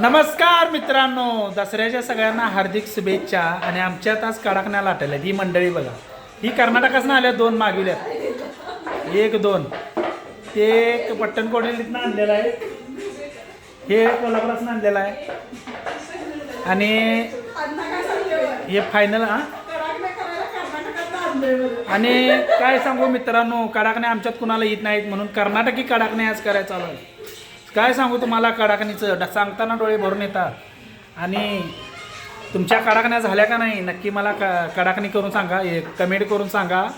नमस्कार मित्रांनो दसऱ्याच्या सगळ्यांना हार्दिक शुभेच्छा आणि आमच्यात आज कडाकण्या लाटल्या. ही मंडळी बघा. ही कर्नाटकातनं आल्या दोन मागविल्यात एक दोन. ते एक पट्टणकोडीतनं आणलेलं आहे. हे कोल्हापुरातून आणलेलं आहे. आणि हे फायनल हा? आणि काय सांगू मित्रांनो कडाकण्या आमच्यात कुणाला येत नाहीत म्हणून कर्नाटकी कडाकण्या आज करायला चालू आहे काय सांगू तुम्हाला कडाकणीचं. ड- सांगताना डोळे भरून येतात. आणि तुमच्या कडाकण्या झाल्या का नाही नक्की मला क कडाकणी करून सांगा एक कमेंट करून सांगा.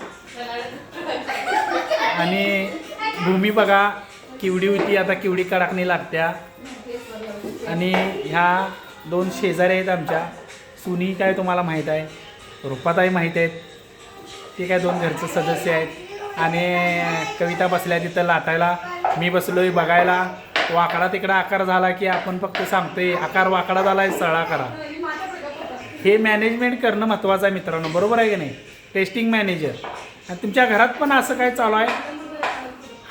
आणि भूमी बघा किवडी होती आता किवडी कडाकणी लागत्या. आणि ह्या दोन शेजारी आहेत आमच्या. सुनी काय तुम्हाला माहीत आहे? रुपाताई माहीत आहेत. ते काय दोन घरचे सदस्य आहेत. आणि कविता बसल्या तिथं लाटायला. मी बसलोय बघायला. वाकडा तिकडा आकार झाला की आपण फक्त सांगतोय आकार वाकडा झाला आहे सळा करा. हे मॅनेजमेंट करणं महत्त्वाचं आहे मित्रांनो बरोबर आहे की नाही? टेस्टिंग मॅनेजर आणि तुमच्या घरात पण असं काय चालू आहे?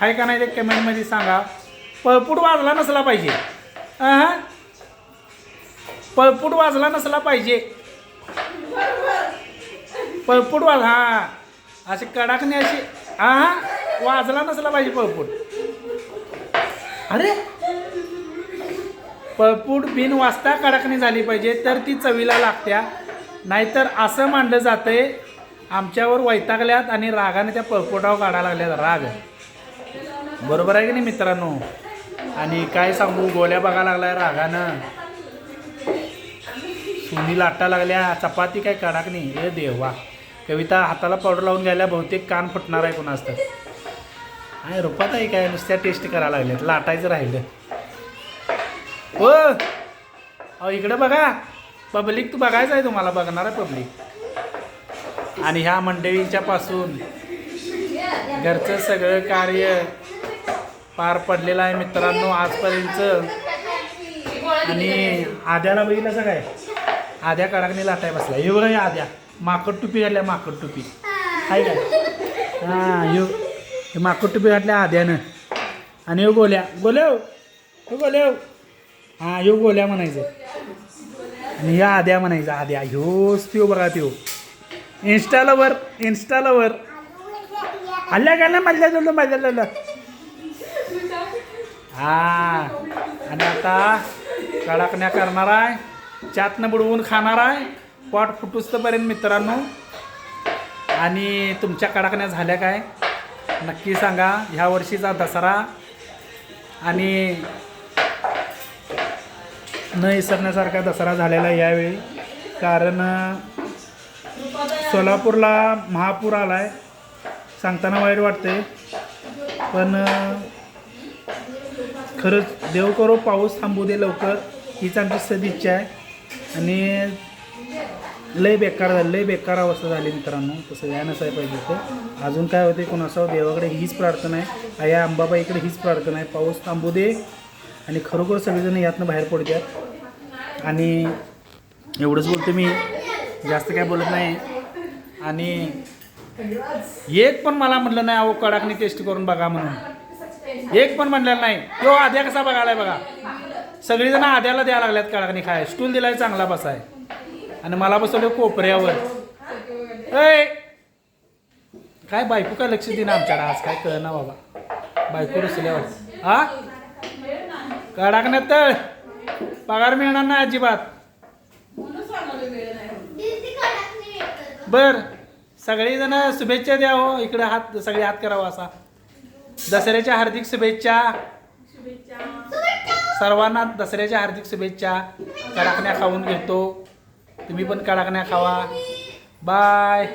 आहे का नाही ते कमेंटमध्ये सांगा. पळपूट वाजला नसला पाहिजे. हां पळपूट वाजला नसला पाहिजे. पळपूट वाज हा. अशी कडाकने अशी हा वाजला नसला पाहिजे पळपूट. अरे! पळपूट बिन वाजता कडकणी झाली पाहिजे तर ती चवीला लागत्या. नाहीतर असं मांडलं जातंय आमच्यावर वैतागल्यात आणि रागाने त्या पळपोटावर काढायला लागल्यात. राग. बरोबर आहे की नाही मित्रांनो? आणि काय सांगू गोळ्या बघायला लागलाय रागानं. सुनी लाटा लागल्या चपाती काय कडाक नाही हे देवा. कविता हाताला पावडर लावून घ्यायला बहुतेक कान फुटणार आहे कोणास तर. आहे रुपात आहे काय? नुसत्या टेस्ट करायला लागल्यात लाटायचं राहिलं. हो अहो इकडं बघा. पब्लिक तू बघायचं आहे तुम्हाला. बघणार आहे पब्लिक आणि ह्या मंडळींच्या पासून घरचं सगळं कार्य पार पडलेलं आहे मित्रांनो आजपर्यंत आणि आद्याला बघितलं काय? आद्या कडाकणी लाटाय बसला हे बघा या आद्या. माकड टुपी घातल्या माकड टुपी. आहे काय हां येऊ हे माकड टुपी घातल्या आद्यानं. आणि यो गोल्या. गोल्याव हो. गोल्याव हो. हां यो गोल्या म्हणायचं. आणि ह्या आद्या म्हणायचं आद्या ह्योच त्यो बघा त्यो इन्स्टाला लवर इन्स्टा लवर हल्ल्या गेल्या मल्ल्या जोडलं माझ्या जोडलं. हा. आणि आता कडाकण्या करणार आहे. चातनं बुडवून खाणार आहे. पोट फुटुस्तपर्यंत मित्रांनो. आणि तुमच्या कडाकण्या झाल्या काय? नक्की सांगा ह्या वर्षीचा दसरा आणि न विसरण्यासारखा दसरा झालेला यावेळी. कारण सोलापूरला महापूर आला आहे सांगताना वाईट वाटते पण खरंच देव करो पाऊस थांबू दे लवकर हीच आमची सदिच्छा आहे. आणि लय बेकार झालं लय बेकार अवस्था झाली मित्रांनो. तसं या नसायला पाहिजे होतं. अजून काय होते असं देवाकडे हीच प्रार्थना आहे. आया अंबाबाईकडे हीच प्रार्थना आहे. पाऊस थांबू दे. आणि खरोखर सगळेजण यातनं बाहेर पडतात. आणि एवढंच बोलतो मी. जास्त काय बोलत नाही. आणि एक पण मला म्हटलं नाही अहो कडाकणी टेस्ट करून बघा म्हणून. एक पण म्हटलेलं नाही. तो आद्या कसा बघायला बघा. सगळीजण आद्याला द्यायला लागल्यात कडाकणी खाय स्टूल दिलाय चांगला बसाय आणि मला बसवलं कोपऱ्यावर. ऐ! काय बायको काय लक्ष देणं आमच्याकडे आज? काय कळना बाबा. बायको रुसल्यावर. हा? कडाकण्यात तर पगार मिळणार नाही अजिबात. बर. सगळेजण शुभेच्छा द्या हो इकडे हात सगळे हात करावा असा. दसऱ्याच्या हार्दिक शुभेच्छा. सर्वांना दसऱ्याच्या हार्दिक शुभेच्छा. कडाकण्या खाऊन घेतो. तुम्ही पण कडाकण्या खावा. बाय.